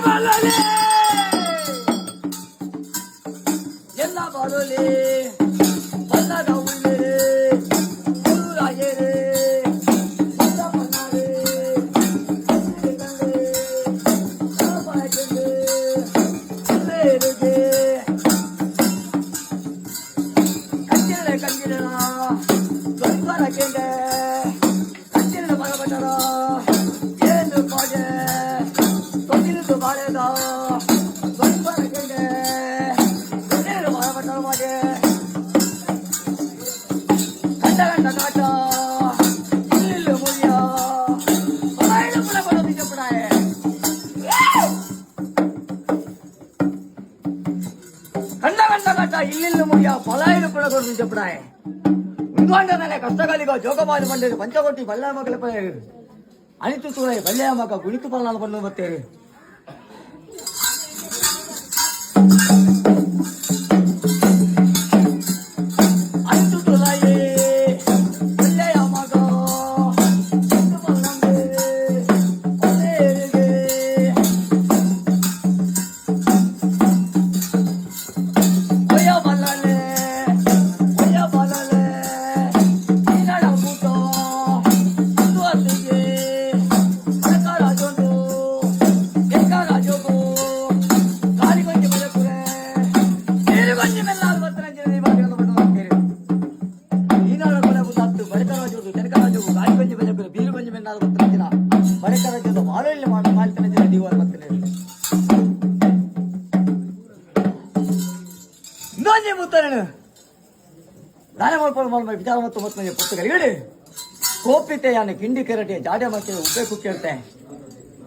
பூமிக்கு எல்லா பாடலே உள்ளே தொட்டிலுக்கு பாடதா தொல்வர கேண்ட தொட்டிலுக்கு பரபட்டர மாட்டே கண்ட கண்ட காட்டா இல்லில்ல மொழியா பலாயிரம் புல ನಾಲ್ಕು ಹತ್ತನೇ ದಿನ ಬಳಿಕ ರಜದ ವಾರಳ್ಳಿ ಮಾಡಿ ನಾಲ್ಕನೇ ದಿನ ದೀವಾರ ಬರ್ತಾನೆ ಇನ್ನೊಂದೇ ಮುತ್ತನೇನು ದಾನ ಮಾಡ್ಕೊಂಡು ವಿಚಾರ ಮತ್ತು ಮತ್ತು ಪುಸ್ತಕಗಳಿಗೆ ಕೋಪಿತೆಯನ್ನು ಕಿಂಡಿ ಕೆರಟೆಯ ಜಾಡೆ ಮತ್ತೆ ಉಪೇಕು ಕೇಳ್ತೆ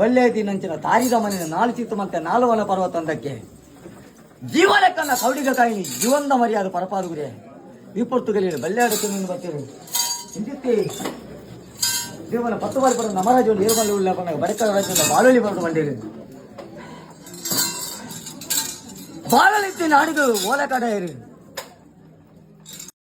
ಬಲ್ಲೇದಿ ನಂಚಿನ ತಾರಿದ ಮನೆಯ ನಾಲ್ಚಿತ್ತು ಮತ್ತೆ ನಾಲ್ವನ ಪರ್ವತಂದಕ್ಕೆ ಅಂದಕ್ಕೆ ಜೀವನಕ್ಕನ್ನ ಕೌಡಿಗ ಕಾಯಿನಿ ಜೀವನದ ಮರ್ಯಾದೆ ಪರಪಾದುವುದೇ ವಿಪತ್ತುಗಳಿಗೆ ಬಲ್ಲೆ ಅಡಕ್ಕೆ ಬರ್ತೀರಿ. இதே பத்து பால் படம் நமராஜ் வந்து ஏறுபால் உள்ள பண்ண படுக்காத வளர்ச்சி வாழொலி படம் வந்தது வாழலித்து நாடுகள் ஓலக்காடாயிரு